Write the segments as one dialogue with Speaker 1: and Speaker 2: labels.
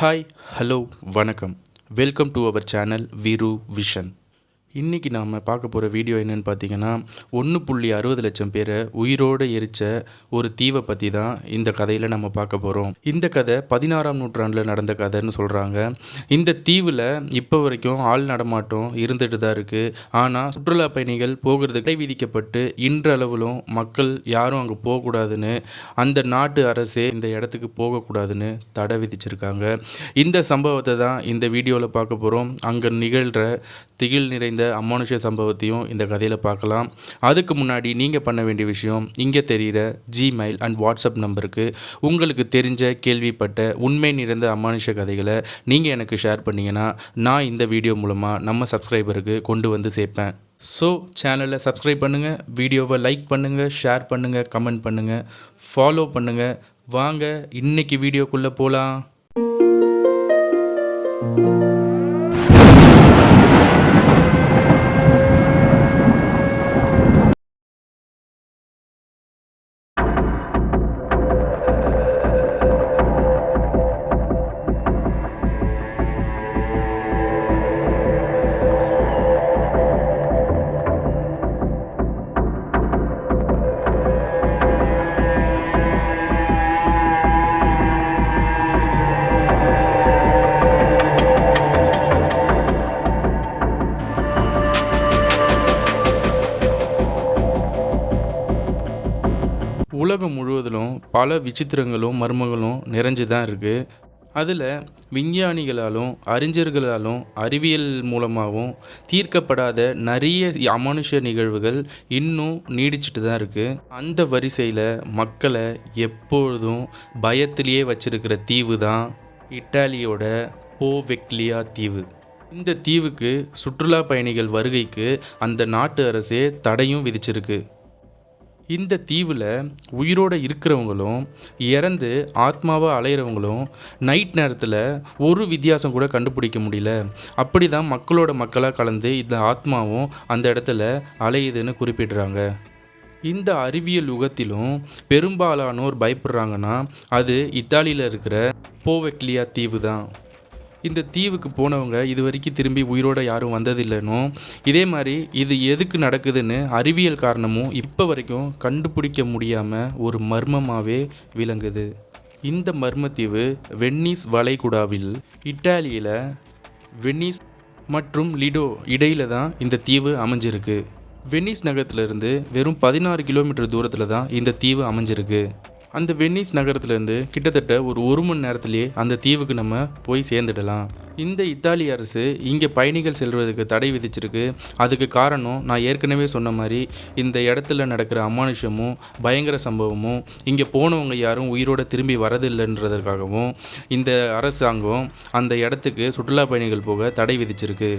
Speaker 1: Hi hello வணக்கம். Welcome to our channel Veeru vision இன்றைக்கி நாம் பார்க்க போகிற வீடியோ என்னென்னு பார்த்தீங்கன்னா ஒன்று புள்ளி அறுபது லட்சம் பேரை உயிரோடு எரித்த ஒரு தீவை பற்றி தான் இந்த கதையில் நம்ம பார்க்க போகிறோம் இந்த கதை பதினாறாம் நூற்றாண்டில் நடந்த கதைன்னு சொல்கிறாங்க இந்த தீவில் இப்போ வரைக்கும் ஆள் நடமாட்டம் இருந்துட்டு தான் இருக்குது ஆனால் சுற்றுலா பயணிகள் போகிறது கடை விதிக்கப்பட்டு இன்றளவிலும் மக்கள் யாரும் அங்கே போகக்கூடாதுன்னு அந்த நாட்டு அரசே இந்த இடத்துக்கு போகக்கூடாதுன்னு தடை விதிச்சிருக்காங்க. இந்த சம்பவத்தை தான் இந்த வீடியோவில் பார்க்க போகிறோம் அங்கே நிகழ்கிற திகில் நிறைந்த இந்த அமானுஷ சம்பவத்தையும் இந்த கதையில் பார்க்கலாம். அதுக்கு முன்னாடி நீங்கள் பண்ண வேண்டிய விஷயம் இங்கே தெரிகிற ஜிமெயில் அண்ட் வாட்ஸ்அப் நம்பருக்கு உங்களுக்கு தெரிஞ்ச கேள்விப்பட்ட உண்மை நிறைந்த அமானுஷ கதைகளை நீங்கள் எனக்கு ஷேர் பண்ணிங்கன்னா நான் இந்த வீடியோ மூலமாக நம்ம சப்ஸ்கிரைபருக்கு கொண்டு வந்து சேர்ப்பேன். ஸோ சேனலை சப்ஸ்கிரைப் பண்ணுங்கள் வீடியோவை லைக் பண்ணுங்கள் ஷேர் பண்ணுங்கள் கமெண்ட் பண்ணுங்கள் ஃபாலோ பண்ணுங்கள் வாங்க இன்னைக்கு வீடியோக்குள்ளே போகலாம் உலகம் முழுவதிலும் பல விசித்திரங்களும் மர்மங்களும் நிறைஞ்சு தான் இருக்குது அதில் விஞ்ஞானிகளாலும் அறிஞர்களாலும் அறிவியல் மூலமாகவும் தீர்க்கப்படாத நிறைய அமானுஷ நிகழ்வுகள் இன்னும் நீடிச்சிட்டு தான் இருக்குது அந்த வரிசையில் மக்களை எப்பொழுதும் பயத்திலேயே வச்சிருக்கிற தீவு தான் இட்டாலியோட போவெக்லியா தீவு. இந்த தீவுக்கு சுற்றுலா பயணிகள் வருகைக்கு அந்த நாட்டு அரசே தடையும் விதிச்சிருக்கு. இந்த தீவில் உயிரோடு இருக்கிறவங்களும் இறந்து ஆத்மாவாக அலையிறவங்களும் நைட் நேரத்தில் ஒரு வித்தியாசம் கூட கண்டுபிடிக்க முடியல. அப்படி தான் மக்களோட மக்களாக கலந்து இந்த ஆத்மாவும் அந்த இடத்துல அலையுதுன்னு குறிப்பிடுறாங்க. இந்த அறிவியல் யுகத்திலும் பெரும்பாலானோர் பயப்படுறாங்கன்னா அது இத்தாலியில் இருக்கிற போவெக்லியா தீவு தான் இந்த தீவுக்கு போனவங்க இது வரைக்கும் திரும்பி உயிரோட யாரும் வந்ததில்லைனும் இதே மாதிரி இது எதுக்கு நடக்குதுன்னு அறிவியல் காரணமும் இப்போ வரைக்கும் கண்டுபிடிக்க முடியாமல் ஒரு மர்மமாகவே விளங்குது. இந்த மர்மத்தீவு வென்னிஸ் வளைகுடாவில் இட்டாலியில் வென்னிஸ் மற்றும் லிடோ இடையில தான் இந்த தீவு அமைஞ்சிருக்கு. வென்னிஸ் நகரத்திலிருந்து வெறும் பதினாறு கிலோமீட்டர் தூரத்தில் தான் இந்த தீவு அமைஞ்சிருக்கு. அந்த வெனிஸ் நகரத்துலேருந்து கிட்டத்தட்ட ஒரு ஒரு மணி நேரத்திலேயே அந்த தீவுக்கு நம்ம போய் சேர்ந்துடலாம். இந்த இத்தாலி அரசு இங்கே பயணிகள் செல்வதற்கு தடை விதிச்சிருக்கு. அதுக்கு காரணம் நான் ஏற்கனவே சொன்ன மாதிரி இந்த இடத்துல நடக்கிற அமானுஷமும் பயங்கர சம்பவமும் இங்கே போனவங்க யாரும் உயிரோட திரும்பி வரதில்லைன்றதற்காகவும் இந்த அரசாங்கம் அந்த இடத்துக்கு சுற்றுலா பயணிகள் போக தடை விதிச்சிருக்கு.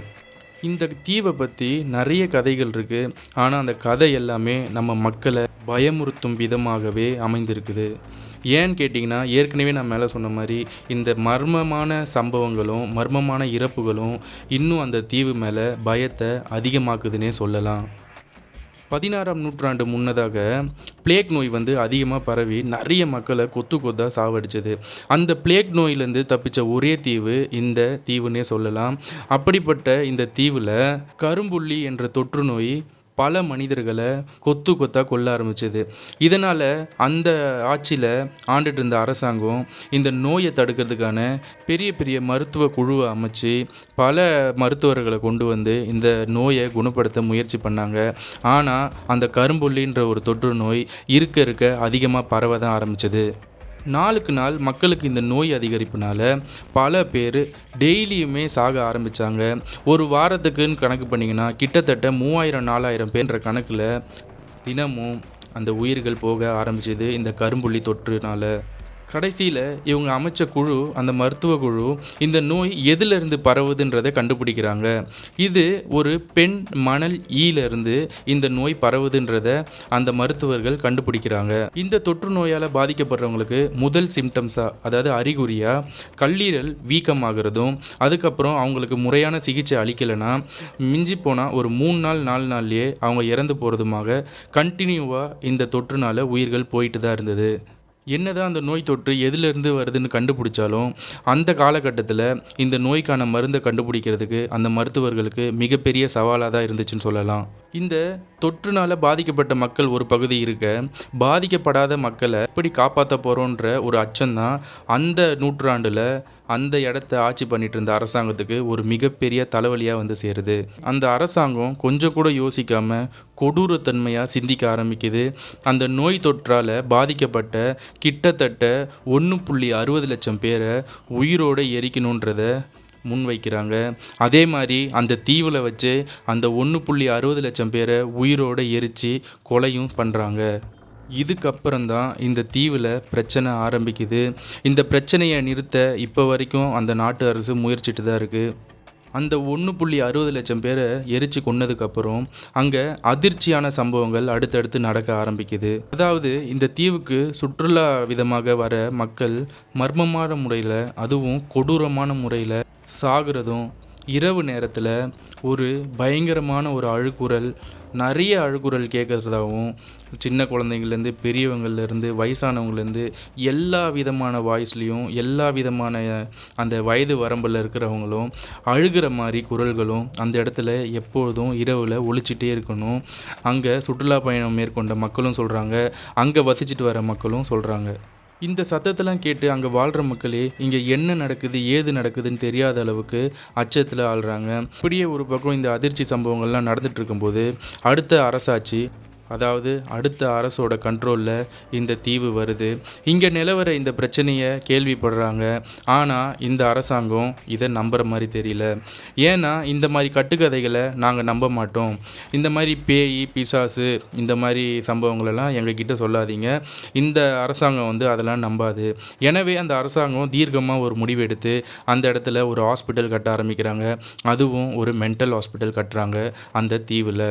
Speaker 1: இந்த தீவை பற்றி நிறைய கதைகள் இருக்குது ஆனால் அந்த கதை எல்லாமே நம்ம மக்களை பயமுறுத்தும் விதமாகவே அமைந்திருக்குது. ஏன்னு கேட்டிங்கன்னா ஏற்கனவே நான் மேலே சொன்ன மாதிரி இந்த மர்மமான சம்பவங்களும் மர்மமான இறப்புகளும் இன்னும் அந்த தீவு மேலே பயத்தை அதிகமாக்குதுன்னே சொல்லலாம். பதினாறாம் நூற்றாண்டு முன்னதாக பிளேக் நோய் வந்து அதிகமாக பரவி நிறைய மக்களை கொத்து கொத்தாக சாவடிச்சது. அந்த பிளேக் நோயிலேருந்து தப்பிச்ச ஒரே தீவு இந்த தீவுன்னே சொல்லலாம். அப்படிப்பட்ட இந்த தீவில் கரும்புள்ளி என்ற தொற்று நோய் பல மனிதர்களை கொத்து கொத்தாக கொல்ல ஆரம்பிச்சது. இதனால் அந்த ஆட்சியில் ஆண்டுட்டு இருந்த அரசாங்கம் இந்த நோயை தடுக்கிறதுக்கான பெரிய பெரிய மருத்துவ குழுவை அமைச்சு பல மருத்துவர்களை கொண்டு வந்து இந்த நோயை குணப்படுத்த முயற்சி பண்ணாங்க. ஆனால் அந்த கரும்புள்ளின்ற ஒரு தொற்று நோய் இருக்க இருக்க அதிகமாக பரவ தான் ஆரம்பிச்சது. நாளுக்கு நாள் மக்களுக்கு இந்த நோய் அதிகரிப்புனால பல பேர் டெய்லியுமே சாக ஆரம்பித்தாங்க ஒரு வாரத்துக்குன்னு கணக்கு பண்ணிங்கன்னா கிட்டத்தட்ட மூவாயிரம் நாலாயிரம் பேர்ன்ற கணக்கில் தினமும் அந்த உயிர்கள் போக ஆரம்பிச்சது இந்த கரும்புள்ளி தொற்றுனால. கடைசியில் இவங்க அமைச்ச குழு அந்த மருத்துவ குழு இந்த நோய் எதிலிருந்து பரவுதுன்றதை கண்டுபிடிக்கிறாங்க. இது ஒரு பெண் மணல் ஈலிருந்து இந்த நோய் பரவுதுன்றதை அந்த மருத்துவர்கள் கண்டுபிடிக்கிறாங்க. இந்த தொற்று நோயால் பாதிக்கப்படுறவங்களுக்கு முதல் சிம்டம்ஸாக அதாவது அறிகுறியாக கல்லீரல் வீக்கமாகிறதும் அதுக்கப்புறம் அவங்களுக்கு முறையான சிகிச்சை அளிக்கலைன்னா மிஞ்சி போனால் ஒரு மூணு நாள் நாலு நாள்லேயே அவங்க இறந்து போகிறதுமாக கண்டினியூவாக இந்த தொற்றுனால உயிர்கள் போயிட்டு தான் இருந்தது. என்னதான் அந்த நோய் தொற்று எதிலிருந்து வருதுன்னு கண்டுபிடிச்சாலும் அந்த காலகட்டத்தில் இந்த நோய்க்கான மருந்தை கண்டுபிடிக்கிறதுக்கு அந்த மருத்துவர்களுக்கு மிகப்பெரிய சவாலாக தான் இருந்துச்சுன்னு சொல்லலாம். இந்த தொற்றுனால பாதிக்கப்பட்ட மக்கள் ஒரு பகுதி இருக்க பாதிக்கப்படாத மக்களை எப்படி காப்பாற்ற போகிறோன்ற ஒரு அச்சம்தான் அந்த நூற்றாண்டில் அந்த இடத்த ஆட்சி பண்ணிட்டு இருந்த அரசாங்கத்துக்கு ஒரு மிகப்பெரிய தலைவலியாக வந்து சேருது. அந்த அரசாங்கம் கொஞ்சம் கூட யோசிக்காம கொடூரத்தன்மையாக சிந்திக்க ஆரம்பிக்குது. அந்த நோய் தொற்றால் பாதிக்கப்பட்ட கிட்டத்தட்ட ஒன்று புள்ளி அறுபது லட்சம் பேரை உயிரோடு எரிக்கணுன்றத முன்வைக்கிறாங்க. அதே மாதிரி அந்த தீவில் வச்சு அந்த ஒன்று புள்ளி அறுபது லட்சம் பேரை உயிரோடு எரித்து கொலையும் பண்ணுறாங்க இதுக்கப்புறம் தான் இந்த தீவில் பிரச்சனை ஆரம்பிக்குது. இந்த பிரச்சனையை நிறுத்த இப்போ வரைக்கும் அந்த நாட்டு அரசு முயற்சிட்டு தான் இருக்குது அந்த ஒன்று புள்ளி அறுபது லட்சம் பேரை எரிச்சு கொன்னதுக்கப்புறம் அங்கே அதிர்ச்சியான சம்பவங்கள் அடுத்தடுத்து நடக்க ஆரம்பிக்குது. அதாவது இந்த தீவுக்கு சுற்றுலா விதமாக வர மக்கள் மர்மமான முறையில் அதுவும் கொடூரமான முறையில் சாகிறதும் இரவு நேரத்தில் ஒரு பயங்கரமான ஒரு அழுக்குறல் நிறைய அழுகுரல் கேட்குறதாகவும் சின்ன குழந்தைங்கள்லேருந்து பெரியவங்கள்லேருந்து வயசானவங்கலேருந்து எல்லா விதமான வாய்ஸ்லேயும் எல்லா விதமான அந்த வயது வரம்பில் இருக்கிறவங்களும் அழுகிற மாதிரி குரல்களும் அந்த இடத்துல எப்பொழுதும் இரவில் ஒழிச்சிட்டே இருக்கணும். அங்கே சுற்றுலா பயணம் மேற்கொண்ட மக்களும் சொல்கிறாங்க அங்கே வசிச்சுட்டு வர மக்களும் சொல்கிறாங்க இந்த சத்தத்தெல்லாம் கேட்டு அங்கே வாழ்கிற மக்களே இங்கே என்ன நடக்குது ஏது நடக்குதுன்னு தெரியாத அளவுக்கு அச்சத்தில் ஆள்றாங்க. இப்படியே ஒரு பக்கம் இந்த அதிர்ச்சி சம்பவங்கள்லாம் நடந்துட்டு இருக்கும்போது அடுத்த அரசாட்சி அதாவது அடுத்த அரசோட கண்ட்ரோலில் இந்த தீவு வருது. இங்கே நிலவர இந்த பிரச்சனையை கேள்விப்படுறாங்க. ஆனால் இந்த அரசாங்கம் இதை நம்புகிற மாதிரி தெரியல. ஏன்னா இந்த மாதிரி கட்டுக்கதைகளை நாங்கள் நம்ப மாட்டோம். இந்த மாதிரி பேய் பிசாசு இந்த மாதிரி சம்பவங்களெல்லாம் எங்ககிட்ட சொல்லாதீங்க. இந்த அரசாங்கம் வந்து அதெல்லாம் நம்பாது. எனவே அந்த அரசாங்கம் தீர்க்கமாக ஒரு முடிவெடுத்து அந்த இடத்துல ஒரு ஹாஸ்பிட்டல் கட்ட ஆரம்பிக்கிறாங்க. அதுவும் ஒரு மென்டல் ஹாஸ்பிட்டல் கட்டுறாங்க அந்த தீவில்.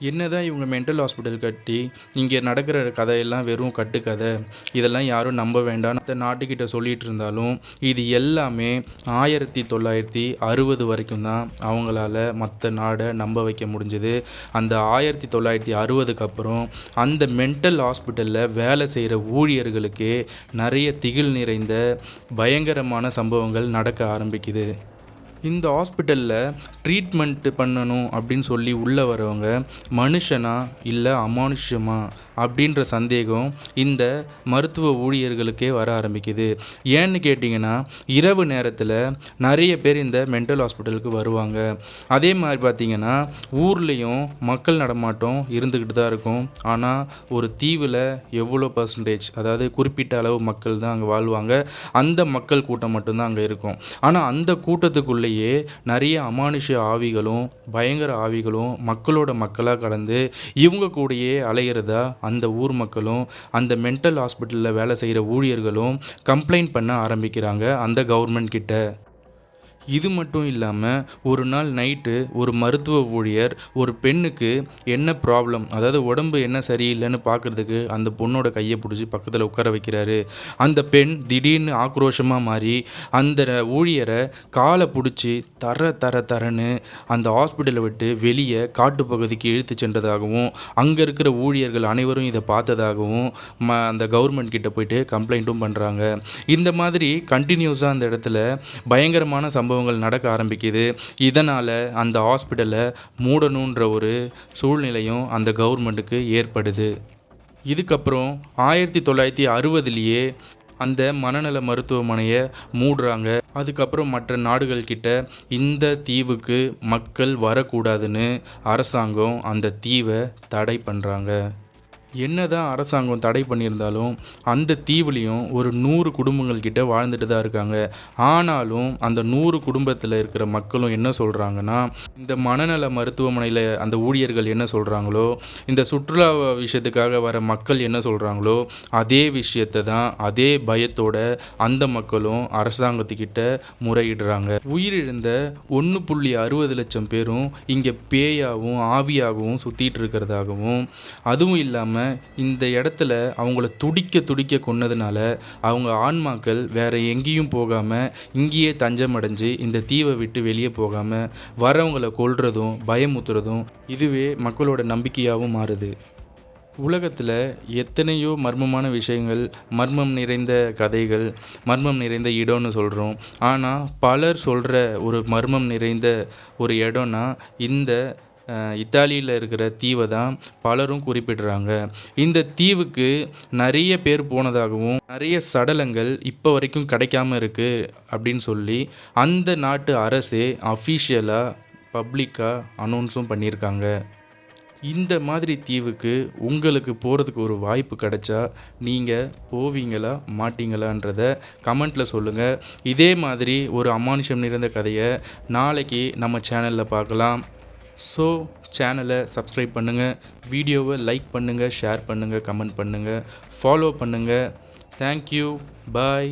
Speaker 1: என்னதான் இவங்க மென்டல் ஹாஸ்பிட்டல் கட்டி இங்கே நடக்கிற கதையெல்லாம் வெறும் கட்டுக்கதை இதெல்லாம் யாரும் நம்ப வேண்டாம் அந்த நாட்டுக்கிட்ட சொல்லிகிட்டு இருந்தாலும் இது எல்லாமே ஆயிரத்தி தொள்ளாயிரத்தி அறுபது வரைக்கும் தான் அவங்களால மற்ற நாடை நம்ப வைக்க முடிஞ்சது. அந்த ஆயிரத்தி தொள்ளாயிரத்தி அறுபதுக்கு அப்புறம் அந்த மென்டல் ஹாஸ்பிட்டலில் வேலை செய்கிற ஊழியர்களுக்கு நிறைய திகில் நிறைந்த பயங்கரமான சம்பவங்கள் நடக்க ஆரம்பிக்குது. இந்த ஹாஸ்பிட்டலில் ட்ரீட்மெண்ட்டு பண்ணணும் அப்படின்னு சொல்லி உள்ளே வரவங்க மனுஷனா இல்லை அமானுஷ்யமா? அப்படின்ற சந்தேகம் இந்த மருத்துவ ஊழியர்களுக்கே வர ஆரம்பிக்குது. ஏன்னு கேட்டிங்கன்னா இரவு நேரத்தில் நிறைய பேர் இந்த மென்டல் ஹாஸ்பிட்டலுக்கு வருவாங்க. அதே மாதிரி பார்த்திங்கன்னா ஊர்லேயும் மக்கள் நடமாட்டம் இருந்துக்கிட்டு தான் இருக்கும். ஆனால் ஒரு தீவில் எவ்வளோ பர்சன்டேஜ் அதாவது குறிப்பிட்ட அளவு மக்கள் தான் அங்கே வாழ்வாங்க. அந்த மக்கள் கூட்டம் மட்டும்தான் அங்கே இருக்கும். ஆனால் அந்த கூட்டத்துக்குள்ளேயே நிறைய அமானுஷ ஆவிகளும் பயங்கர ஆவிகளும் மக்களோட மக்களாக கலந்து இவங்க கூடயே அலைகிறதா அந்த ஊர் மக்களும் அந்த மென்டல் ஹாஸ்பிட்டலில் வேலை செய்கிற ஊழியர்களும் கம்ப்ளைண்ட் பண்ண ஆரம்பிக்கிறாங்க அந்த கவர்மெண்ட் கிட்ட. இது மட்டும் இல்லாமல் ஒரு நாள் நைட்டு ஒரு மருத்துவ ஊழியர் ஒரு பெண்ணுக்கு என்ன ப்ராப்ளம் அதாவது உடம்பு என்ன சரியில்லைன்னு பார்க்குறதுக்கு அந்த பொண்ணோட கையை பிடிச்சி பக்கத்தில் உட்கார வைக்கிறாரு. அந்த பெண் திடீர்னு ஆக்ரோஷமாக மாறி அந்த ஊழியரை காலை பிடிச்சி தர தர தரன்னு அந்த ஹாஸ்பிட்டலை விட்டு வெளியே காட்டுப்பகுதிக்கு இழுத்து சென்றதாகவும் அங்கே இருக்கிற ஊழியர்கள் அனைவரும் இதை பார்த்ததாகவும் ம அந்த கவர்மெண்ட் கிட்ட போயிட்டு கம்ப்ளைண்ட்டும் பண்ணுறாங்க இந்த மாதிரி கண்டினியூஸாக அந்த இடத்துல பயங்கரமான சம்பவம் சம்பவங்கள் நடக்க ஆரம்பிக்குது. இதனால் அந்த ஹாஸ்பிட்டலை மூடணுன்ற ஒரு சூழ்நிலையும் அந்த கவர்மெண்ட்டுக்கு ஏற்படுது. இதுக்கப்புறம் ஆயிரத்தி தொள்ளாயிரத்தி அறுபதுலேயே அந்த மனநல மருத்துவமனையை மூடுறாங்க. அதுக்கப்புறம் மற்ற நாடுகள்கிட்ட இந்த தீவுக்கு மக்கள் வரக்கூடாதுன்னு அரசாங்கம் அந்த தீவை தடை பண்ணுறாங்க என்னதான் அரசாங்கம் தடை பண்ணியிருந்தாலும் அந்த தீவுலேயும் ஒரு நூறு குடும்பங்கள் கிட்ட வாழ்ந்துட்டு தான் இருக்காங்க. ஆனாலும் அந்த நூறு குடும்பத்தில் இருக்கிற மக்களும் என்ன சொல்கிறாங்கன்னா இந்த மனநல மருத்துவமனையில் அந்த ஊழியர்கள் என்ன சொல்கிறாங்களோ இந்த சுற்றுலா விஷயத்துக்காக வர மக்கள் என்ன சொல்கிறாங்களோ அதே விஷயத்தை தான் அதே பயத்தோட அந்த மக்களும் அரசாங்கத்துக்கிட்ட முறையிடுறாங்க. உயிரிழந்த ஒன்று புள்ளி அறுபது லட்சம் பேரும் இங்கே பேயாகவும் ஆவியாகவும் சுற்றிட்டு இருக்கிறதாகவும் அதுவும் இல்லாமல் இந்த இடத்துல அவங்கள துடிக்க துடிக்க கொன்னதுனால அவங்க ஆன்மாக்கள் வேற எங்கேயும் போகாமல் இங்கேயே தஞ்சம் அடைஞ்சு இந்த தீவை விட்டு வெளியே போகாமல் வரவங்களை கொல்றதும் பயமுத்துறதும் இதுவே மக்களோட நம்பிக்கையாகவும் மாறுது. உலகத்தில் எத்தனையோ மர்மமான விஷயங்கள் மர்மம் நிறைந்த கதைகள் மர்மம் நிறைந்த இடம்னு சொல்கிறோம் ஆனால் பலர் சொல்கிற ஒரு மர்மம் நிறைந்த ஒரு இடம்னா இந்த இத்தாலியில் இருக்கிற தீவை தான் பலரும் குறிப்பிடுறாங்க. இந்த தீவுக்கு நிறைய பேர் போனதாகவும் நிறைய சடலங்கள் இப்போ வரைக்கும் கிடைக்காம இருக்குது அப்படின்னு சொல்லி அந்த நாட்டு அரசே அஃபிஷியலாக பப்ளிக்காக அனௌன்ஸும் பண்ணியிருக்காங்க. இந்த மாதிரி தீவுக்கு உங்களுக்கு போகிறதுக்கு ஒரு வாய்ப்பு கிடைச்சா நீங்கள் போவீங்களா மாட்டீங்களான்றத கமெண்ட்டில் சொல்லுங்கள் இதே மாதிரி ஒரு அமானுஷம் நிறைந்த கதையை நாளைக்கு நம்ம சேனலில் பார்க்கலாம். ஸோ சேனலை சப்ஸ்கிரைப் பண்ணுங்கள் வீடியோவை லைக் பண்ணுங்கள் ஷேர் பண்ணுங்கள் கமெண்ட் பண்ணுங்கள் ஃபாலோ பண்ணுங்கள் தேங்க்யூ பாய்